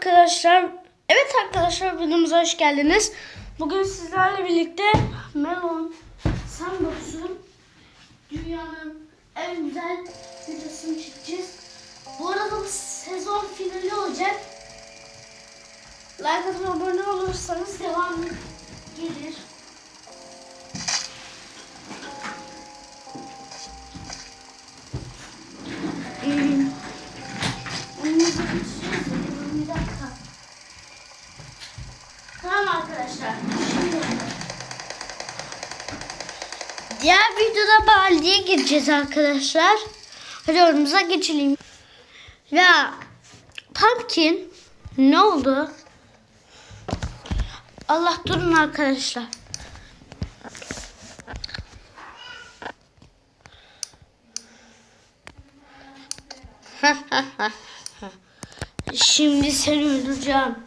Arkadaşlar, evet arkadaşlar videomuza hoş geldiniz. Bugün sizlerle birlikte Melon Sandbox'un dünyanın en güzel videosunu çekeceğiz. Bu arada sezon finali olacak. Like atıp abone olursanız devam gelir. Baldi'ye gireceğiz arkadaşlar. Hadi oyunumuza geçelim. Ya Pumpkin ne oldu? Allah durun arkadaşlar. Şimdi seni öldüreceğim.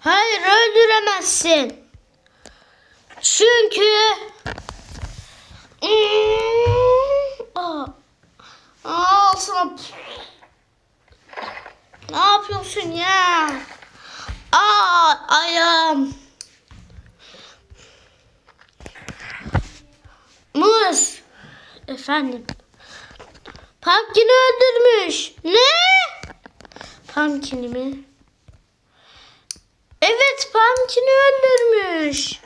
Hayır öldüremezsin. Çünkü Aa, Aa, sana ne yapıyorsun ya? Aa ayağım. Muz. Efendim. Pumpkin'i öldürmüş. Ne? Pumpkin'i mi? Evet Pumpkin'i öldürmüş.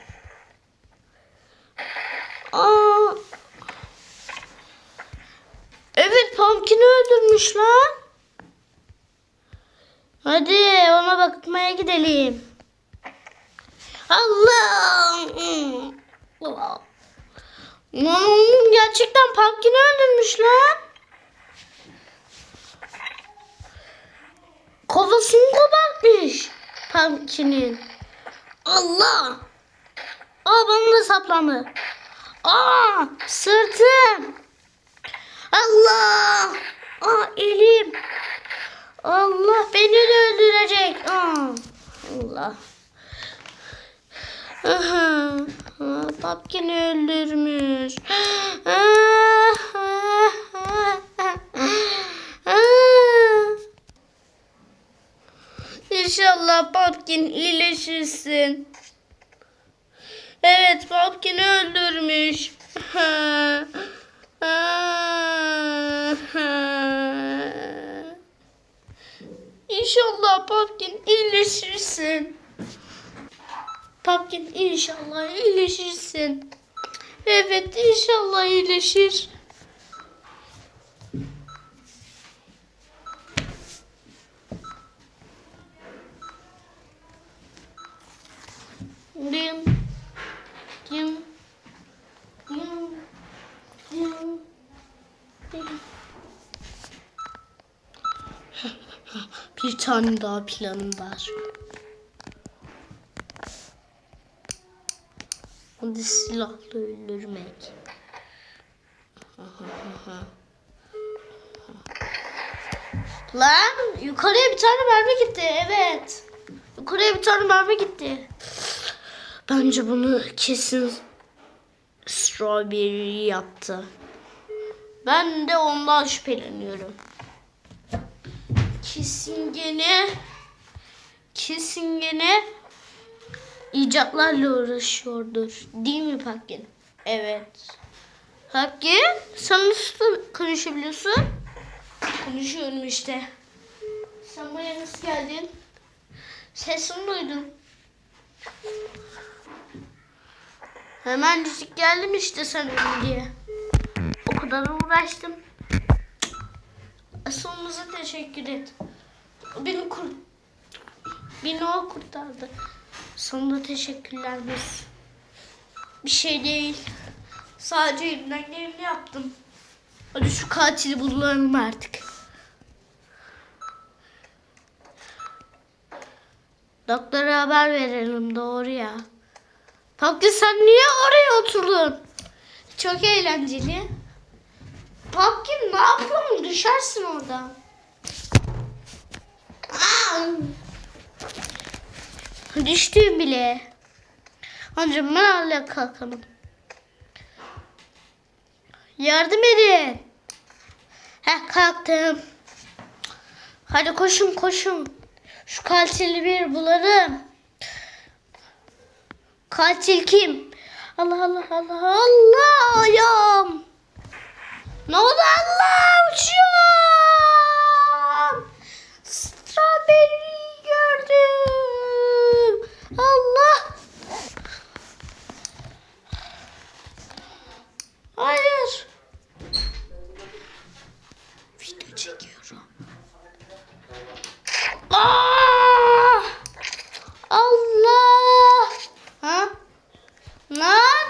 Aa. Evet Pumpkin'i öldürmüş lan. Hadi ona bakmaya gidelim. Allah. Hmm, gerçekten Pumpkin'i öldürmüş lan. Kafasını kopartmış Pumpkin'in. Allah. Aa bana da saplandı. Aa sırtım. Allah. Aa elim. Allah beni de öldürecek. Aa, Allah. Aha. Pumpkin'i öldürmüş. İnşallah Pumpkin iyileşirsin. Evet Pumpkin'i öldürmüş. İnşallah Pumpkin iyileşirsin. Pumpkin inşallah iyileşirsin. Evet inşallah iyileşir. Dim. Dim. Dim. Dim. Bir tane daha planım var. O da silahla öldürmek. Lan yukarıya bir tane mermi gitti. Evet. Yukarıya bir tane mermi gitti. Bence bunu kesin Strawberry yaptı. Ben de ondan şüpheleniyorum. Kesin gene kesin gene icatlarla uğraşıyordur. Değil mi Pakkin? Evet. Pakkin sen nasıl konuşabiliyorsun? Konuşuyorum işte. Sen buraya nasıl geldin? Sesini duydum. Hemen düşük geldim işte sen diye. O kadar uğraştım. Asılımıza teşekkür et. Beni kur Beni o kurtardı. Sana da teşekkürler biz. Bir şey değil. Sadece elimden geleni yaptım. Hadi şu katili bulalım artık. Doktora haber verelim doğru ya. Pakti sen niye oraya oturdun? Çok eğlenceli. Pumpkin ne yapıyorsun? Düşersin orada. Aa! Düştüm bile. Ancak ben hala kalkalım. Yardım edin. Heh kalktım. Hadi koşun koşun. Şu katili bir bulalım. Katil kim? Allah Allah Allah Allah ayağım. Ne oldu Allah uçuyorum. Strawberry gördüm. Allah. Hayır. Video çekiyorum. Aa! Allah! Ha? Lan!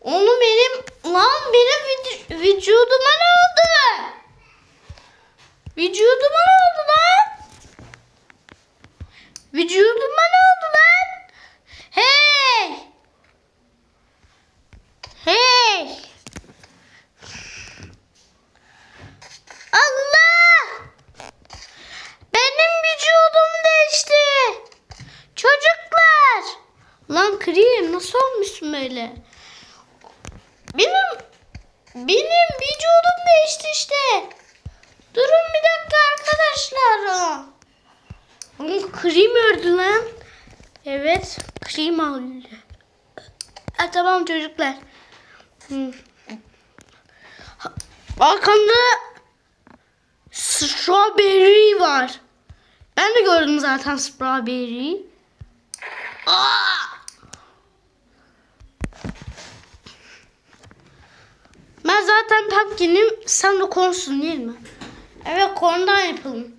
Onu benim lan benim vüc- vücuduma ne oldu? Vücuduma ne oldu lan? Vücuduma ne oldu lan? Hey! Hey! Allah! Benim vücudum değişti. Çocuklar. Nasıl olmuşsun böyle? Benim benim vücudum değişti işte. Durun bir dakika arkadaşlar. Oğlum Krim ördü lan. Evet. Krim öldü. Ha, tamam çocuklar. Arkamda strawberry var. Ben de gördüm zaten strawberry. Aa! Ben zaten pumpkin'im. Sen de cornsun değil mi? Evet corn'dan yapalım.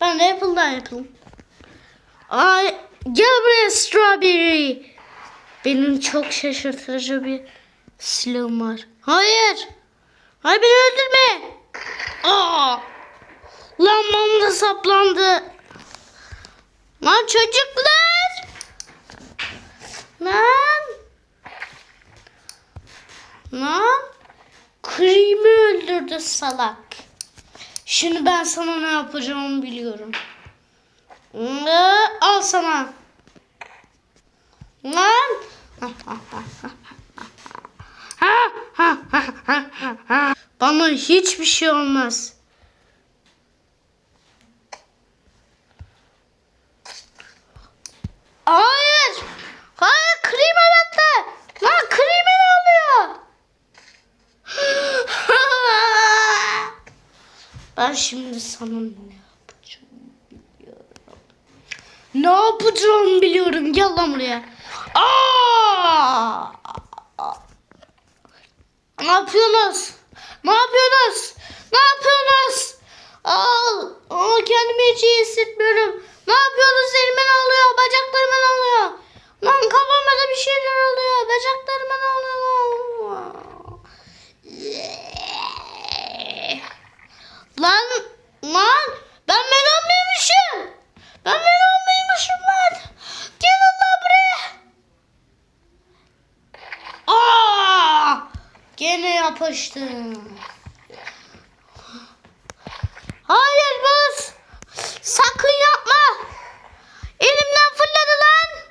Ben de apple'dan yapalım. Ay gel buraya strawberry. Benim çok şaşırtıcı bir silahım var. Hayır. Hayır beni öldürme. Aa! Lambam da saplandı. Lan çocuklar. Lan. Lan. Cream'i öldürdü salak. Şimdi ben sana ne yapacağımı biliyorum. Al sana. Lan. Bana hiçbir şey olmaz. Hayır. Hayır krema battı. Lan krema ne oluyor? Ben şimdi sana ne yapacağım biliyorum. Ne yapacağım biliyorum. Gel lan buraya. Aa! Ne yapıyorsunuz? Ne yapıyorsunuz? Ne yapıyorsunuz? Aa, aa, kendimi hiç iyi hissetmiyorum. Ne yapıyorsunuz? Elime ne oluyor? Bacaklarıma ne oluyor? Lan kafama da bir şeyler oluyor. Bacaklarıma ne oluyor? Lan, lan ben melon muymuşum? Ben melon muymuşum lan? Gelin lan buraya. Aa! Gene yapıştım. Hayır Buz. Sakın yapma. Elimden fırladı lan.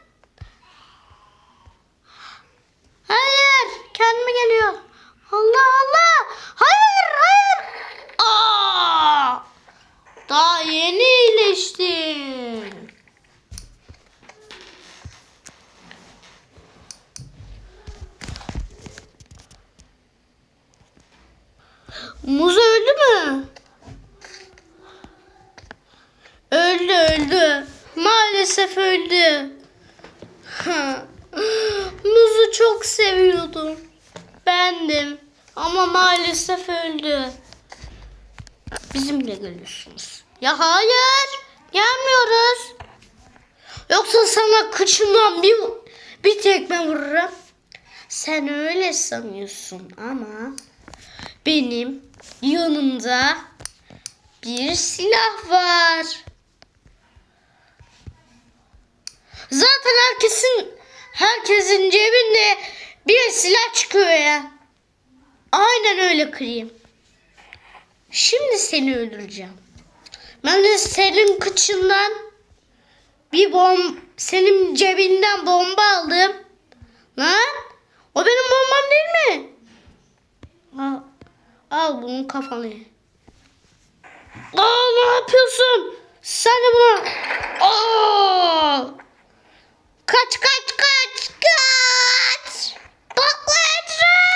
Hayır. Kendime geliyor. Allah Allah. Hayır hayır. Aa! Daha yeni iyileştim. Muz öldü mü? Öldü öldü. Maalesef öldü. Muzu çok seviyordum. Bendim. Ama maalesef öldü. Bizimle geliyorsunuz. Ya hayır. Gelmiyoruz. Yoksa sana kıçından bir, bir tekme vururum. Sen öyle sanıyorsun ama benim yanımda bir silah var. Zaten herkesin herkesin cebinde bir silah çıkıyor ya. Aynen öyle kırayım. Şimdi seni öldüreceğim. Ben de senin kıçından bir bom senin cebinden bomba aldım. Lan o benim bombam değil mi? Al, Al bunun kafanı. Aa ne yapıyorsun? Sen de buna... Aa! Kaç kaç kaç kaç! Patlayacak!